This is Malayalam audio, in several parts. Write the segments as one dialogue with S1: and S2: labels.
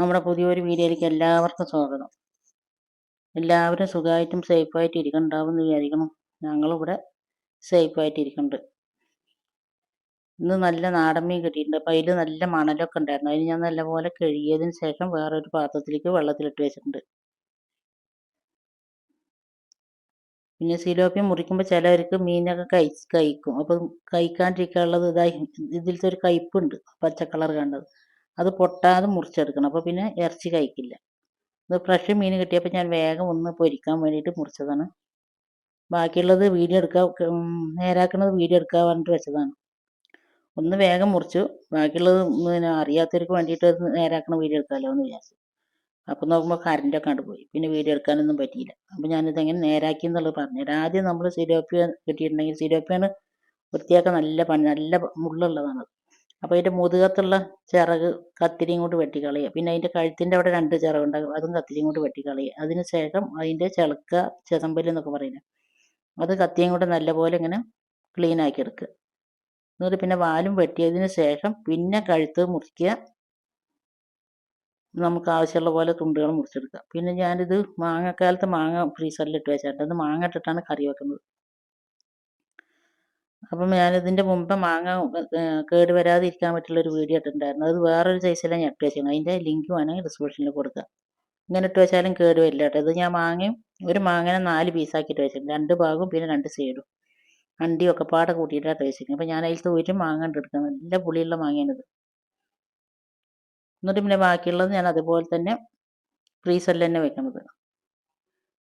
S1: നമ്മുടെ പുതിയൊരു വീഡിയോയിലേക്ക് എല്ലാവർക്കും സ്വാഗതം. എല്ലാവരും സുഖമായിട്ടും സേഫായിട്ട് ഇരിക്കുന്നുണ്ടാവും എന്ന് വിചാരിക്കണം ഞങ്ങളിവിടെ സേഫായിട്ട് ഇരിക്കുന്നുണ്ട് ഇന്ന് നല്ല നാടൻ മീൻ കിട്ടിയിട്ടുണ്ട്. അപ്പോൾ അതിൽ നല്ല മണലൊക്കെ ഉണ്ടായിരുന്നു. അതിന് ഞാൻ നല്ലപോലെ കഴുകിയതിന് ശേഷം വേറൊരു പാത്രത്തിലേക്ക് വെള്ളത്തിലിട്ട് വെച്ചിട്ടുണ്ട്. പിന്നെ സിലോപ്പി മുറിക്കുമ്പോൾ ചിലവർക്ക് മീനൊക്കെ കൈ കഴിക്കും. അപ്പം കഴിക്കാണ്ടിരിക്കാനുള്ളത് ഇതായി. ഇതിലത്തെ ഒരു കയ്പുണ്ട് പച്ച കളർ കണ്ടത്. അത് പൊട്ടാതെ മുറിച്ചെടുക്കണം. അപ്പോൾ പിന്നെ ഇറച്ചി കഴിക്കില്ല. ഇത് ഫ്രഷ് മീൻ കിട്ടിയപ്പോൾ ഞാൻ വേഗം ഒന്ന് പൊരിക്കാൻ വേണ്ടിയിട്ട് മുറിച്ചതാണ്. ബാക്കിയുള്ളത് വീഡിയോ എടുക്കാൻ നേരാക്കുന്നത് വീഡിയോ എടുക്കാൻ പറഞ്ഞിട്ട് വെച്ചതാണ്. ഒന്ന് വേഗം മുറിച്ചു. ബാക്കിയുള്ളത് പിന്നെ അറിയാത്തവർക്ക് വേണ്ടിയിട്ട് നേരാക്കണ വീഡിയോ എടുക്കാമല്ലോ എന്ന് വിചാരിച്ചു. അപ്പം നോക്കുമ്പോൾ കറണ്ടൊക്കെ കണ്ടു പോയി. പിന്നെ വീഡിയോ എടുക്കാനൊന്നും പറ്റിയില്ല. അപ്പം ഞാനിതെങ്ങനെ നേരാക്കി എന്നുള്ളത് പറഞ്ഞുതരാം ആദ്യം നമ്മൾ സിരോപ്പിയ കിട്ടിയിട്ടുണ്ടെങ്കിൽ സിരോപ്പിയാണ് വൃത്തിയാക്കാൻ നല്ല പണി നല്ല മുള്ളുള്ളതാണ് അപ്പോൾ അതിന്റെ മുതുകത്തുള്ള ചിറക് കത്തിരിയും കൊണ്ട് വെട്ടിക്കളയുക. പിന്നെ അതിന്റെ കഴുത്തിന്റെ അവിടെ രണ്ട് ചിറകുണ്ടാകും അതും കത്തിരിയും കൊണ്ട് വെട്ടിക്കളയുക. അതിന് ശേഷം അതിന്റെ ചിളക്ക ചെതമ്പൽ എന്നൊക്കെ പറയുന്നത്. അത് കത്തിയും കൊണ്ട് നല്ലപോലെ ഇങ്ങനെ ക്ലീൻ ആക്കി എടുക്കുക. എന്നിട്ട് പിന്നെ വാലും വെട്ടിയതിന് ശേഷം പിന്നെ കഴുത്ത് മുറിക്കുക. നമുക്ക് ആവശ്യമുള്ള പോലെ തുണ്ടുകൾ മുറിച്ചെടുക്കുക. പിന്നെ ഞാനിത് മാങ്ങക്കാലത്ത് മാങ്ങ ഫ്രീസറിൽ ഇട്ട് വെച്ചിട്ടുണ്ട് അത് മാങ്ങ ഇട്ടിട്ടാണ് കറി വെക്കുന്നത്. അപ്പം ഞാനിതിന്റെ മുമ്പ് മാങ്ങ കേട് വരാതിരിക്കാൻ പറ്റുള്ള ഒരു വീഡിയോ ഇട്ടിട്ടുണ്ടായിരുന്നു. അത് വേറൊരു സൈസിലാണ് ഞാൻ ഇട്ട് വെച്ചിരുന്നത് അതിന്റെ ലിങ്ക് വേണമെങ്കിൽ ഡിസ്ക്രിപ്ഷനിൽ കൊടുക്കുക ഇങ്ങനെ ഇട്ട് വെച്ചാലും കേട് വരില്ല കേട്ടോ. ഇത് ഞാൻ മാങ്ങയും ഒരു മാങ്ങനെ നാല് പീസാക്കിയിട്ട് വെച്ചിട്ടുണ്ട് രണ്ട് ഭാഗവും പിന്നെ രണ്ട് സൈഡും അണ്ടിയും ഒക്കെ പാടെ കൂട്ടിയിട്ടാണ് വെച്ചിരിക്കുന്നത് അപ്പം ഞാൻ അതിലത്തെ ഒരു മാങ്ങ എടുക്കുന്നത് നല്ല പുളിയുള്ള മാങ്ങയാണിത് എന്നിട്ട് പിന്നെ ബാക്കിയുള്ളത് ഞാൻ അതുപോലെ തന്നെ ഫ്രീസറിൽ തന്നെ വെക്കുന്നത്.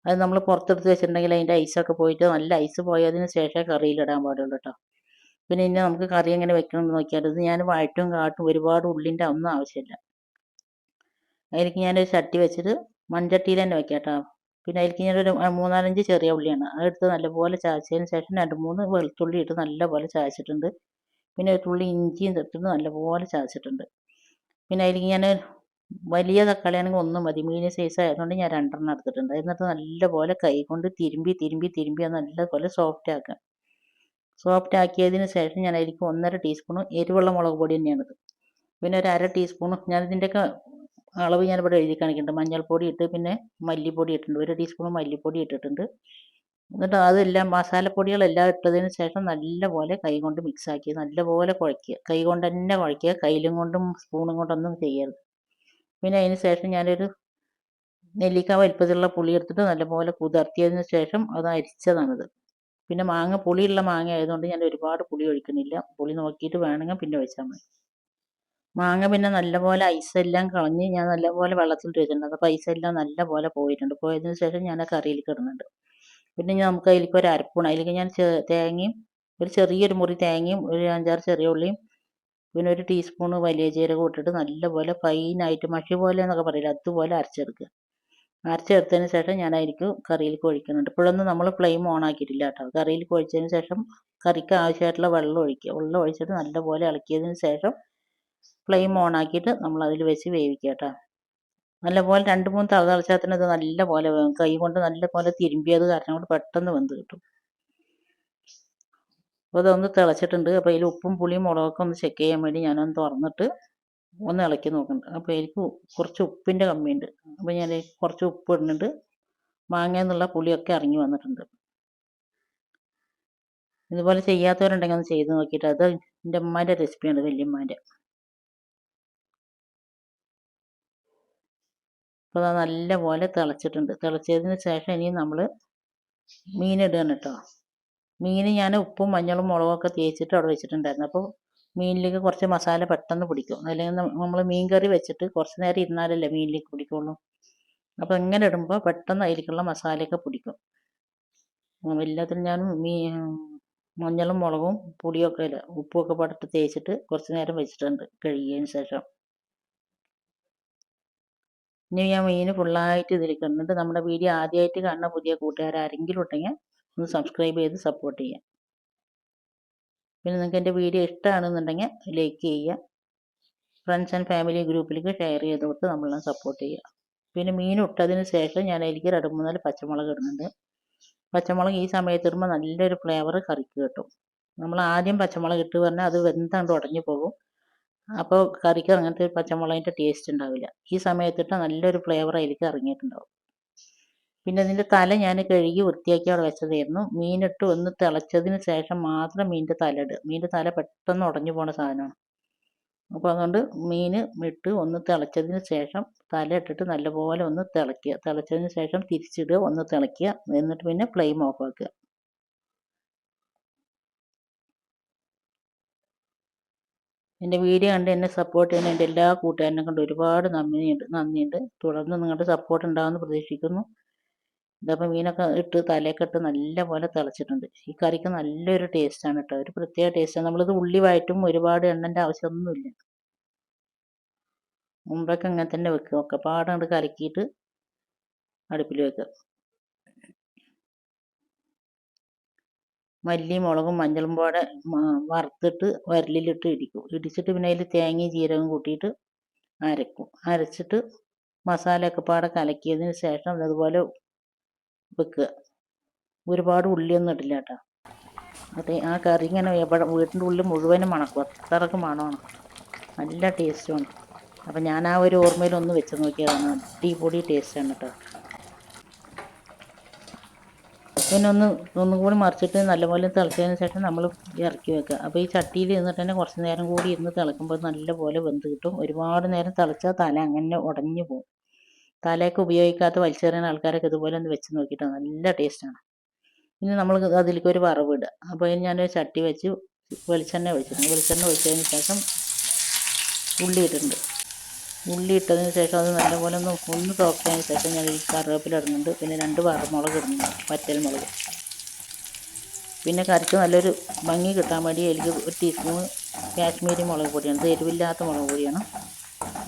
S1: അത് നമ്മൾ പുറത്തെടുത്ത് വെച്ചിട്ടുണ്ടെങ്കിൽ അതിന്റെ ഐസൊക്കെ പോയിട്ട് നല്ല ഐസ് പോയതിന് ശേഷമേ കറിയിലിടാൻ പാടുള്ളൂ കേട്ടോ പിന്നെ ഇനി നമുക്ക് കറി എങ്ങനെ വെക്കണം എന്ന് നോക്കിയാൽ ഇത് ഞാൻ വഴറ്റും കാട്ടും ഒരുപാട് ഉള്ളിന്റെ ഒന്നും ആവശ്യമില്ല. അതിലേക്ക് ഞാനൊരു ചട്ടി വെച്ചിട്ട് മൺചട്ടിയിൽ തന്നെ വെക്കാം കേട്ടോ പിന്നെ അതിലേക്ക് ഞാനൊരു മൂന്നാലഞ്ച് ചെറിയ ഉള്ളിയാണ്. അതെടുത്ത് നല്ലപോലെ ചാച്ചതിന് ശേഷം രണ്ട് മൂന്ന് വെളുത്തുള്ളി ഇട്ട് നല്ലപോലെ ചായച്ചിട്ടുണ്ട് പിന്നെ ഒരു തുള്ളി ഇഞ്ചിയും തൊട്ടിട്ട് നല്ലപോലെ ചായച്ചിട്ടുണ്ട് പിന്നെ അതിലേക്ക് ഞാൻ വലിയ തക്കാളിയാണെങ്കിൽ ഒന്നും മതി. മീഡിയം സൈസ് ആയതുകൊണ്ട് ഞാൻ രണ്ടെണ്ണം എടുത്തിട്ടുണ്ട്. എന്നിട്ട് നല്ലപോലെ കൈ കൊണ്ട് തിരുമ്പി തിരുമ്പി തിരുമ്പി അത് നല്ലപോലെ സോഫ്റ്റ് ആക്കുക. സോഫ്റ്റ് ആക്കിയതിന് ശേഷം ഞാൻ അതിലേക്ക് ഒന്നര ടീസ്പൂൺ എരിവുള്ള മുളക് പൊടി തന്നെയാണിത് പിന്നെ ഒരു അര ടീസ്പൂൺ ഞാൻ ഇതിന്റെയൊക്കെ അളവ് ഞാനിവിടെ എഴുതി കാണിക്കുന്നുണ്ട്. മഞ്ഞൾപ്പൊടി ഇട്ട് പിന്നെ മല്ലിപ്പൊടി ഇട്ടിട്ടുണ്ട്. ഒരു ടീസ്പൂൺ മല്ലിപ്പൊടി ഇട്ടിട്ടുണ്ട്. എന്നിട്ട് അതെല്ലാം മസാലപ്പൊടികളെല്ലാം ഇട്ടതിന് ശേഷം നല്ലപോലെ കൈ കൊണ്ട് മിക്സ് ആക്കി നല്ലപോലെ കുഴക്കുക കൈ കൊണ്ട് തന്നെ കുഴയ്ക്കുക. കയ്യിലും കൊണ്ടും സ്പൂണും കൊണ്ടൊന്നും ചെയ്യരുത്. പിന്നെ അതിന് ശേഷം ഞാനൊരു നെല്ലിക്ക വലിപ്പത്തിലുള്ള പുളി എടുത്തിട്ട് നല്ലപോലെ കുതിർത്തിയതിന് ശേഷം അത് അരിച്ചതാണിത്. പിന്നെ മാങ്ങ പുളിയുള്ള മാങ്ങ ആയതുകൊണ്ട് ഞാൻ ഒരുപാട് പുളി ഒഴിക്കുന്നില്ല. പുളി നോക്കിയിട്ട് വേണമെങ്കിൽ പിന്നെ ഒഴിച്ചാൽ മതി. മാങ്ങ പിന്നെ നല്ലപോലെ ഐസെല്ലാം കളഞ്ഞ് ഞാൻ നല്ലപോലെ വെള്ളത്തിൽ വെച്ചിട്ടുണ്ട് അപ്പോൾ ഐസെല്ലാം നല്ലപോലെ പോയിട്ടുണ്ട്. പോയതിന് ശേഷം ഞാൻ ആ കറിയിലേക്ക് ഇടുന്നുണ്ട്. പിന്നെ ഞാൻ നമുക്ക് അതിലേക്ക് ഒരു അരപ്പൂണ് അതിലേക്ക് ഞാൻ തേങ്ങയും ഒരു ചെറിയൊരു മുറി തേങ്ങയും ഒരു അഞ്ചാറ് ചെറിയ ഉള്ളിയും പിന്നെ ഒരു ടീസ്പൂണ് വലിയ ജീരകം ഇട്ടിട്ട് നല്ലപോലെ ഫൈനായിട്ട് മഷി പോലെ എന്നൊക്കെ പറയില്ല അതുപോലെ അരച്ചെടുക്കുക. അരച്ചെടുത്തതിന് ശേഷം ഞാൻ അതിലേക്ക് കറിയിലേക്ക് ഒഴിക്കുന്നുണ്ട് ഇപ്പോഴൊന്നും നമ്മൾ ഫ്ലെയിം ഓൺ ആക്കിയിട്ടില്ല കേട്ടോ. കറിയിലേക്ക് ഒഴിച്ചതിന് ശേഷം കറിക്ക് ആവശ്യമായിട്ടുള്ള വെള്ളം ഒഴിക്കുക. വെള്ളം ഒഴിച്ചിട്ട് നല്ലപോലെ ഇളക്കിയതിന് ശേഷം ഫ്ലെയിം ഓൺ ആക്കിയിട്ട് നമ്മൾ അതിൽ വെച്ച് വേവിക്കുക കേട്ടോ. നല്ലപോലെ രണ്ട് മൂന്ന് തവ തിളച്ചാൽ തന്നെ ഇത് നല്ലപോലെ കൈ കൊണ്ട് നല്ലപോലെ തിരുമ്പിയത് കാരണം കൊണ്ട് പെട്ടെന്ന് വെന്ത് കിട്ടും. അപ്പോൾ ഇതൊന്ന് തിളച്ചിട്ടുണ്ട്. അപ്പോൾ അതിൽ ഉപ്പും പുളിയും മുളകൊക്കെ ഒന്ന് ചെക്ക് ചെയ്യാൻ വേണ്ടി ഞാനൊന്ന് തുറന്നിട്ട് ഒന്ന് ഇളക്കി നോക്കുന്നുണ്ട്. അപ്പോൾ എനിക്ക് കുറച്ച് ഉപ്പിന്റെ കമ്മിയുണ്ട്. അപ്പോൾ ഞാൻ കുറച്ച് ഉപ്പ് ഇടുന്നുണ്ട്. മാങ്ങ എന്നുള്ള പുളിയൊക്കെ ഇറങ്ങി വന്നിട്ടുണ്ട്. ഇതുപോലെ ചെയ്യാത്തവരുണ്ടെങ്കിൽ ഒന്ന് ചെയ്ത് നോക്കിയിട്ട് അത് എന്റെ ഉമ്മാന്റെ റെസിപ്പിയാണ് വല്യമ്മാന്റെ അപ്പോൾ അത് നല്ലപോലെ തിളച്ചിട്ടുണ്ട്. തിളച്ചതിന് ശേഷം ഇനി നമ്മൾ മീനിടുകയാണ് കേട്ടോ. മീൻ ഞാൻ ഉപ്പും മഞ്ഞളും മുളകൊക്കെ തേച്ചിട്ട് അവിടെ വെച്ചിട്ടുണ്ടായിരുന്നു. അപ്പോൾ മീനിലേക്ക് കുറച്ച് മസാല പെട്ടെന്ന് പിടിക്കും. അല്ലെങ്കിൽ നമ്മൾ മീൻ കറി വെച്ചിട്ട് കുറച്ച് നേരം ഇരുന്നാലല്ലേ മീനിലേക്ക് പിടിക്കുള്ളൂ. അപ്പോൾ ഇങ്ങനെ ഇടുമ്പോൾ പെട്ടെന്ന് അതിലേക്കുള്ള മസാലയൊക്കെ പിടിക്കും. എല്ലാത്തിനും ഞാൻ മീ മഞ്ഞളും മുളകും പൊടിയൊക്കെ ഇല്ല ഉപ്പുമൊക്കെ പടത്ത് തേച്ചിട്ട് കുറച്ച് നേരം വെച്ചിട്ടുണ്ട് കഴുകിയതിന് ശേഷം. ഇനി ഞാൻ മീൻ ഫുള്ളായിട്ട് ഇതിലേക്ക് എന്നിട്ട് നമ്മുടെ വീഡിയോ ആദ്യമായിട്ട് കാണുന്ന പുതിയ കൂട്ടുകാർ ആരെങ്കിലും ഉണ്ടെങ്കിൽ ഒന്ന് സബ്സ്ക്രൈബ് ചെയ്ത് സപ്പോർട്ട് ചെയ്യുക. പിന്നെ നിങ്ങൾക്ക് എന്റെ വീഡിയോ ഇഷ്ടമാണെന്നുണ്ടെങ്കിൽ ലൈക്ക് ചെയ്യുക. ഫ്രണ്ട്സ് ആൻഡ് ഫാമിലി ഗ്രൂപ്പിലേക്ക് ഷെയർ ചെയ്ത് കൊടുത്ത് നമ്മളെ സപ്പോർട്ട് ചെയ്യുക. പിന്നെ മീൻ ഇട്ടതിന് ശേഷം ഞാൻ അതിലേക്ക് രണ്ട് മൂന്നാൽ പച്ചമുളക് ഇടുന്നുണ്ട്. പച്ചമുളക് ഈ സമയത്ത് ഇടുമ്പോൾ നല്ലൊരു ഫ്ലേവർ കറിക്ക് കിട്ടും. നമ്മൾ ആദ്യം പച്ചമുളക് ഇട്ട് പറഞ്ഞാൽ അത് വെന്തണ്ട് ഉടഞ്ഞു പോകും. അപ്പോൾ കറിക്ക് അങ്ങനത്തെ പച്ചമുളകിന്റെ ടേസ്റ്റ് ഉണ്ടാവില്ല. ഈ സമയത്തിട്ട് നല്ലൊരു ഫ്ലേവർ അതിലേക്ക് ഇറങ്ങിയിട്ടുണ്ടാവും പിന്നെ ഇതിന്റെ തല ഞാൻ കഴുകി വൃത്തിയാക്കി അവിടെ വെച്ചതായിരുന്നു. മീനിട്ട് ഒന്ന് തിളച്ചതിന് ശേഷം മാത്രം മീനിന്റെ തല ഇടുക. മീനിന്റെ തല പെട്ടെന്ന് ഉടഞ്ഞു പോണ സാധനമാണ്. അപ്പോൾ അതുകൊണ്ട് മീൻ ഇട്ട് ഒന്ന് തിളച്ചതിന് ശേഷം തല ഇട്ടിട്ട് നല്ലപോലെ ഒന്ന് തിളയ്ക്കുക. തിളച്ചതിന് ശേഷം തിരിച്ചിടുക ഒന്ന് തിളയ്ക്കുക. എന്നിട്ട് പിന്നെ ഫ്ലെയിം ഓഫ് ആക്കുക. എന്റെ വീഡിയോ കണ്ട് എന്നെ സപ്പോർട്ട് ചെയ്യുന്ന എന്റെ എല്ലാ കൂട്ടുകാരനെ കണ്ട് ഒരുപാട് നന്ദിയുണ്ട്. നന്ദിയുണ്ട്. തുടർന്ന് നിങ്ങളുടെ സപ്പോർട്ട് ഉണ്ടാകുമെന്ന് പ്രതീക്ഷിക്കുന്നു. ഇതപ്പോൾ മീനൊക്കെ ഇട്ട് തലയൊക്കെ ഇട്ട് നല്ലപോലെ തിളച്ചിട്ടുണ്ട്. ഈ കറിക്ക് നല്ലൊരു ടേസ്റ്റാണ് കേട്ടോ. ഒരു പ്രത്യേക ടേസ്റ്റാണ് നമ്മളിത് ഉള്ളി വഴറ്റും ഒരുപാട് എണ്ണന്റെ ആവശ്യമൊന്നുമില്ല. മുമ്പൊക്കെ ഇങ്ങനെ തന്നെ വെക്കുക. ഒക്കെ പാടങ്ങോട്ട് കലക്കിയിട്ട് അടുപ്പിൽ വെക്കുക. മല്ലി മുളകും മഞ്ഞളും പാടെ വറുത്തിട്ട് വരലിലിട്ട് ഇടിക്കും. ഇടിച്ചിട്ട് പിന്നെ അതിൽ തേങ്ങയും ജീരകവും കൂട്ടിയിട്ട് അരക്കും. അരച്ചിട്ട് മസാലയൊക്കെ പാടെ കലക്കിയതിന് ശേഷം അതുപോലെ വെക്കുക ഒരുപാട് ഉള്ളിയൊന്നും ഇടില്ല കേട്ടോ അത് ആ കറി ഇങ്ങനെ എവിടെ വീട്ടിന്റെ ഉള്ളിൽ മുഴുവനും മണക്കും. അത്രയ്ക്ക് മണമാണ്. നല്ല ടേസ്റ്റുമാണ് അപ്പം ഞാൻ ആ ഒരു ഓർമ്മയിൽ ഒന്ന് വെച്ച് നോക്കിയതാണ് അടിപൊളി ടേസ്റ്റാണ് കേട്ടോ പിന്നെ ഒന്ന് ഒന്നും കൂടി മറിച്ചിട്ട് നല്ലപോലെ തിളച്ചതിന് ശേഷം നമ്മൾ ഇറക്കി വെക്കുക. അപ്പോൾ ഈ ചട്ടിയിൽ ഇരുന്നിട്ട് തന്നെ കുറച്ച് നേരം കൂടി ഇരുന്ന് തിളക്കുമ്പോൾ നല്ലപോലെ വെന്ത് കിട്ടും. ഒരുപാട് നേരം തിളച്ചാൽ തല അങ്ങനെ ഉടഞ്ഞു പോകും. തലയൊക്കെ ഉപയോഗിക്കാത്ത വലിച്ചെറിയുന്ന ആൾക്കാരൊക്കെ ഇതുപോലെ ഒന്ന് വെച്ച് നോക്കിയിട്ട് നല്ല ടേസ്റ്റാണ് ഇനി നമ്മൾ അതിലേക്ക് ഒരു വറവ് ഇടുക. അപ്പോൾ ഞാനൊരു ചട്ടി വെച്ച് വെളിച്ചെണ്ണ ഒഴിച്ചിട്ടുണ്ട്. വെളിച്ചെണ്ണ ഒഴിച്ചതിന് ശേഷം ഉള്ളി ഇട്ടിട്ടുണ്ട്. ഉള്ളി ഇട്ടതിന് ശേഷം അത് നല്ലപോലെ ഒന്ന് ഒന്ന് തോക്കിയതിന് ശേഷം ഞാൻ ഈ കറിവേപ്പില ഇടുന്നുണ്ട്. പിന്നെ രണ്ട് വറമുളക് ഇടുന്നുണ്ട്. പറ്റൽ മുളക്. പിന്നെ കറിക്ക് നല്ലൊരു ഭംഗി കിട്ടാൻ വേണ്ടി എനിക്ക് ഒരു ടീസ്പൂൺ കാശ്മീരി മുളക് പൊടിയാണ്. എരിവില്ലാത്ത മുളക് പൊടിയാണ്.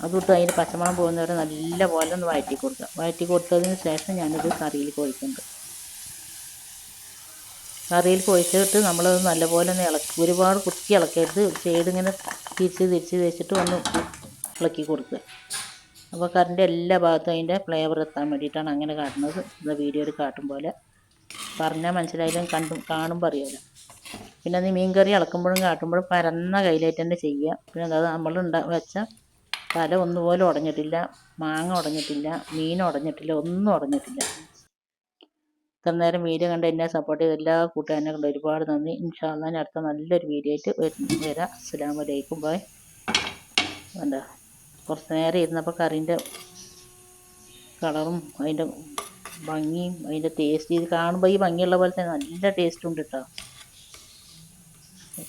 S1: അതിട്ട് അതിന്റെ പച്ചമണം പോകുന്നവരെ നല്ലപോലെ ഒന്ന് വഴറ്റി കൊടുക്കുക. വഴറ്റി കൊടുത്തതിന് ശേഷം ഞാനത് കറിയിൽ ഒഴിക്കുന്നുണ്ട് കറിയിൽ കോഴിച്ചിട്ട് നമ്മളത് നല്ലപോലെ ഒന്ന് ഇളക്കി ഒരുപാട് കുത്തി ഇളക്കരുത്. സൈഡ് ഇങ്ങനെ തിരിച്ച് തിരിച്ച് വെച്ചിട്ട് ഒന്ന് ഇളക്കി കൊടുക്കുക. അപ്പോൾ കറിന്റെ എല്ലാ ഭാഗത്തും അതിന്റെ ഫ്ലേവർ എത്താൻ വേണ്ടിയിട്ടാണ് അങ്ങനെ കാട്ടുന്നത്. ഇത് വീഡിയോയിൽ കാട്ടും പോലെ. പറഞ്ഞാൽ മനസ്സിലായാലും കണ്ടും കാണുമ്പോൾ അറിയാമല്ലോ പിന്നെ അത് മീൻ കറി ഇളക്കുമ്പോഴും കാട്ടുമ്പോഴും പരന്ന കയ്യിലായിട്ട് തന്നെ ചെയ്യുക. പിന്നെ അത് നമ്മൾ ഉണ്ടാ വെച്ച തല ഒന്നുപോലും ഉടഞ്ഞിട്ടില്ല മാങ്ങ ഉടഞ്ഞിട്ടില്ല മീൻ ഉടഞ്ഞിട്ടില്ല ഒന്നും ഉടഞ്ഞിട്ടില്ല. ഇത്ര നേരം വീഡിയോ കണ്ട് എന്നെ സപ്പോർട്ട് ചെയ്ത എല്ലാ കൂട്ടുകാരനെ കണ്ട് ഒരുപാട് നന്ദി. ഇൻഷാല്ല ഞാൻ അടുത്ത നല്ലൊരു വീഡിയോ ആയിട്ട് വരാം. അസ്സാം വലൈക്കും ബായ് എന്താ കുറച്ച് നേരം ഇരുന്നപ്പോൾ കറീന്റെ കളറും അതിന്റെ ഭംഗിയും അതിന്റെ ടേസ്റ്റ് ഇത് കാണുമ്പോൾ ഈ ഭംഗിയുള്ള പോലെ തന്നെ നല്ല ടേസ്റ്റ് ഉണ്ട് കേട്ടോ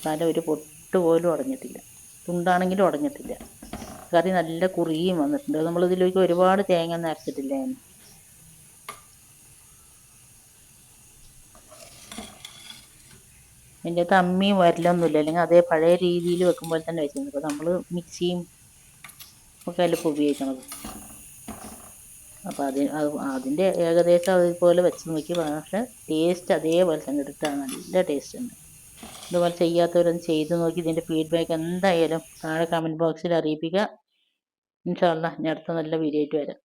S1: തല ഒരു പൊട്ട് പോലും ഉടഞ്ഞിട്ടില്ല. തുണ്ടാണെങ്കിലും ഉടഞ്ഞിട്ടില്ല. കറി നല്ല കുറിയും വന്നിട്ടുണ്ട്. നമ്മളിതിലേക്ക് ഒരുപാട് തേങ്ങ ഒന്നും അരച്ചിട്ടില്ല അതിന് എന്റെ അകത്ത് അമ്മിയും വരലൊന്നുമില്ല. അല്ലെങ്കിൽ അതേ പഴയ രീതിയിൽ വെക്കുമ്പോൾ തന്നെ വെച്ചിരുന്നു. അപ്പോൾ നമ്മൾ മിക്സിയും ഒക്കെ അതിലിപ്പോൾ ഉപയോഗിക്കണത്. അപ്പോൾ അത് അതിന്റെ ഏകദേശം അതുപോലെ വെച്ച് നോക്കി പക്ഷേ ടേസ്റ്റ് അതേപോലെ തന്നെ. എടുത്താൽ നല്ല ടേസ്റ്റ് ഉണ്ട്. ഇതുപോലെ ചെയ്യാത്തവരൊന്ന് ചെയ്ത് നോക്കി ഇതിന്റെ ഫീഡ്ബാക്ക് എന്തായാലും താഴെ കമന്റ് ബോക്സിൽ അറിയിപ്പിക്കുക. ഇൻഷാല്ല ഞാൻ അടുത്ത നല്ല വീഡിയോ ആയിട്ട് വരാം.